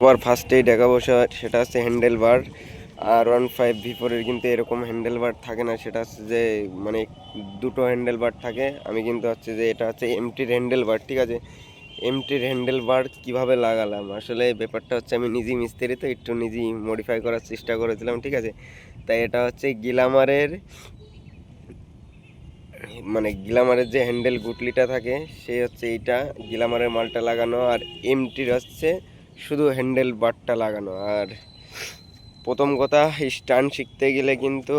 আবার ফার্স্টেই সে- সেটা হচ্ছে handle bar R one five V ফোরের কিন্তু এরকম হ্যান্ডেল বার থাকে না, সেটা হচ্ছে যে মানে দুটো হ্যান্ডেল বার থাকে। আমি কিন্তু হচ্ছে যে এটা হচ্ছে এমটির হ্যান্ডেল বার ঠিক আছে? এমটির হ্যান্ডেল বার কীভাবে লাগালাম? আসলে ব্যাপারটা হচ্ছে আমি নিজেই মিস্ত্রি তো, একটু নিজেই মডিফাই করার চেষ্টা করেছিলাম, ঠিক আছে? তাই এটা হচ্ছে গিলামারের মানে গিলামারের যে হ্যান্ডেল গুটলিটা থাকে সেই হচ্ছে এইটা, গিলামারের মালটা লাগানো আর এমটির হচ্ছে শুধু হ্যান্ডেল বারটা লাগানো। আর প্রথম কথা স্টান শিখতে গেলে কিন্তু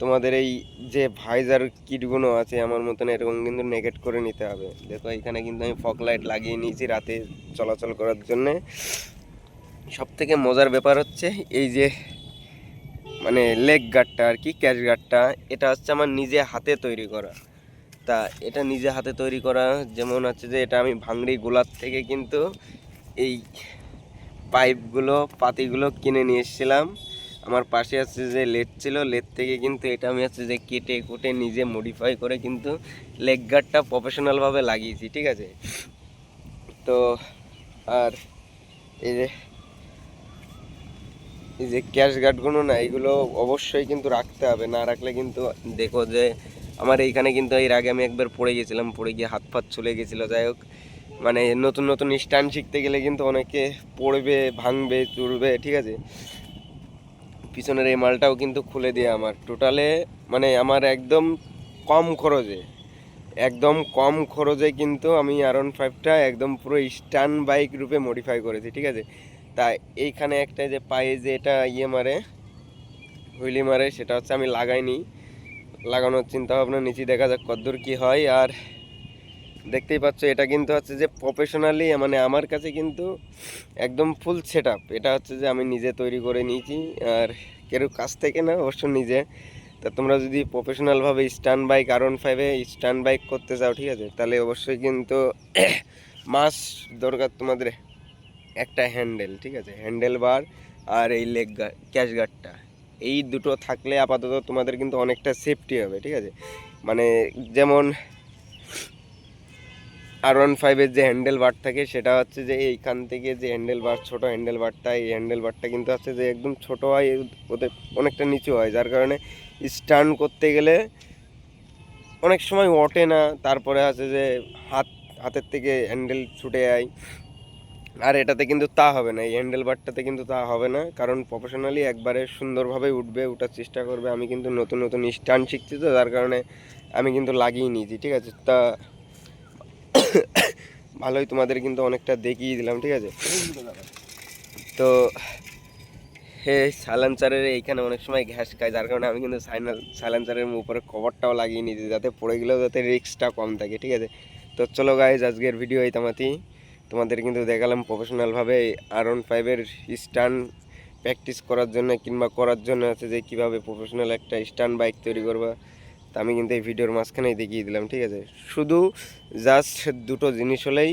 তোমাদের এই যে ভাইজার কিটগুলো আছে, আমার মতন এরকম কিন্তু নেগেট করে নিতে হবে। দেখো, এখানে কিন্তু আমি ফক লাইট লাগিয়ে নিয়েছি রাতে চলাচল করার জন্যে। সব থেকে মজার ব্যাপার হচ্ছে, এই যে মানে লেগ গার্ডটা আর কি ক্যাশ গার্ডটা এটা হচ্ছে আমার নিজে হাতে তৈরি করা। তা এটা নিজে হাতে তৈরি করা, যেমন হচ্ছে যে এটা আমি ভাঙড়ি গোলার থেকে কিন্তু এই পাইপগুলো, পাতিগুলো কিনে নিয়ে এসেছিলাম। আমার পাশে আছে যে লেট ছিল লেট থেকে কিন্তু এটা আমি হচ্ছে যে কেটে কুটে নিজে মডিফাই করে কিন্তু লেগ গার্ডটা প্রফেশনালভাবে লাগিয়েছি, ঠিক আছে? তো, আর এই যে এই যে ক্যাশ গার্ডগুলো না, এগুলো অবশ্যই কিন্তু রাখতে হবে। না রাখলে কিন্তু দেখো যে, আমার এইখানে কিন্তু এর আগে আমি একবার পড়ে গেছিলাম, পড়ে গিয়ে হাত ফাত চলে গেছিল। যাই হোক মানে নতুন নতুন স্ট্যান্ড শিখতে গেলে কিন্তু অনেকে পড়বে, ভাঙবে চুরবে ঠিক আছে? পিছনের এই মালটাও কিন্তু খুলে দিয়ে আমার। টোটালে মানে আমার একদম কম খরচে। একদম কম খরচে কিন্তু আমি আর ওয়ান ফাইভটা একদম পুরো স্টান বাইক রূপে মডিফাই করেছি, ঠিক আছে? তা এইখানে একটা যে পায়ে যে এটা ইয়ে মারে, হুইলি মারে, সেটা হচ্ছে আমি লাগাইনি। লাগানোর চিন্তা ভাবনা নিচে দেখা যাক কদ্দূর কী হয়। আর দেখতেই পাচ্ছ, এটা কিন্তু হচ্ছে যে প্রফেশনালি মানে আমার কাছে কিন্তু একদম ফুল সেট এটা হচ্ছে যে আমি নিজে তৈরি করে নিয়েছি, আর কেউ কাছ থেকে না, অবশ্য নিজে। তা তোমরা যদি প্রফেশনালভাবে স্ট্যান্ড বাইক আর ওয়ান ফাইভে স্ট্যান্ড বাইক করতে চাও, ঠিক আছে? তাহলে অবশ্যই কিন্তু মাস দরকার তোমাদের একটা হ্যান্ডেল ঠিক আছে? হ্যান্ডেল বার আর এই লেগ গার্ড ক্যাশ গার্ডটা এই দুটো থাকলে আপাতত তোমাদের কিন্তু অনেকটা সেফটি হবে, ঠিক আছে? মানে যেমন আর ওয়ান ফাইভের যে হ্যান্ডেল বার থাকে, সেটা হচ্ছে যে এইখান থেকে যে হ্যান্ডেল বার ছোটো হ্যান্ডেল বারটা এই হ্যান্ডেল বারটা কিন্তু হচ্ছে যে একদম ছোট হয়, ওদের অনেকটা নিচু হয়। যার কারণে স্টার্ন করতে গেলে অনেক সময় ওঠে না, তারপরে আছে যে হাত, হাতের থেকে হ্যান্ডেল ছুটে যায়। আর এটাতে কিন্তু তা হবে না, এই হ্যান্ডেল বারটাতে কিন্তু তা হবে না, কারণ প্রফেশনালি একবারে সুন্দরভাবে উঠবে, ওঠার চেষ্টা করবে। আমি কিন্তু নতুন নতুন স্টান শিখছি তো, যার কারণে আমি কিন্তু লাগিয়ে নিয়েছি, ঠিক আছে? তা ভালোই তোমাদের কিন্তু অনেকটা দেখিয়ে দিলাম, ঠিক আছে? তো, হে, সাইলেন্সারের এইখানে অনেক সময় ঘ্যাস খায়, যার কারণে আমি কিন্তু সাইলেন্সারের উপরে কভারটাও লাগিয়ে নিয়েছি, যাতে পড়ে গেলেও যাতে রিস্কটা কম থাকে, ঠিক আছে? তো চলো গাইজ আজকের ভিডিও এই তামাতি। তোমাদের কিন্তু দেখালাম প্রফেশনালভাবে আর ওয়ান ফাইভের স্টান প্র্যাকটিস করার জন্য কিংবা করার জন্য আছে যে কীভাবে প্রফেশনাল একটা স্টান বাইক তৈরি করবা। তা আমি কিন্তু এই ভিডিওর মাঝখানেই দেখিয়ে দিলাম, ঠিক আছে? শুধু জাস্ট দুটো জিনিস হলেই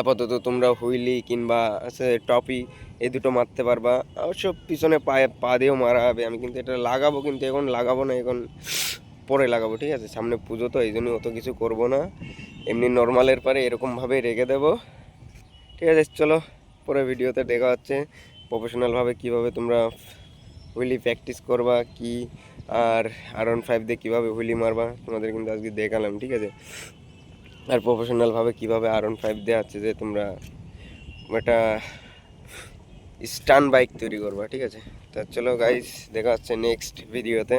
আপাতত তোমরা হুইলি কিংবা আছে টপি এই দুটো মারতে পারবা। অবশ্য পিছনে পায়ে পা দিয়েও মারা হবে, আমি কিন্তু এটা লাগাবো কিন্তু এখন লাগাবো না, এখন পরে লাগাবো, ঠিক আছে? সামনে পুজো তো, এই জন্য অত কিছু করব না। এমনি নর্মালের পরে এরকমভাবে রেখে দেবো। ঠিক আছে, চলো, পরে ভিডিওতে দেখা হচ্ছে। প্রফেশনালভাবে কীভাবে তোমরা হুইলি প্র্যাকটিস করবা, কি আর আর ওয়ান ফাইভ দিয়ে কীভাবে হুইলি মারবা, তোমাদের কিন্তু আজকে দেখালাম, ঠিক আছে? আর প্রফেশনালভাবে কীভাবে আর ওয়ান ফাইভ দেওয়া হচ্ছে যে তোমরা একটা স্টান বাইক তৈরি করবা, ঠিক আছে? তা চলো গাইজ দেখা হচ্ছে নেক্সট ভিডিওতে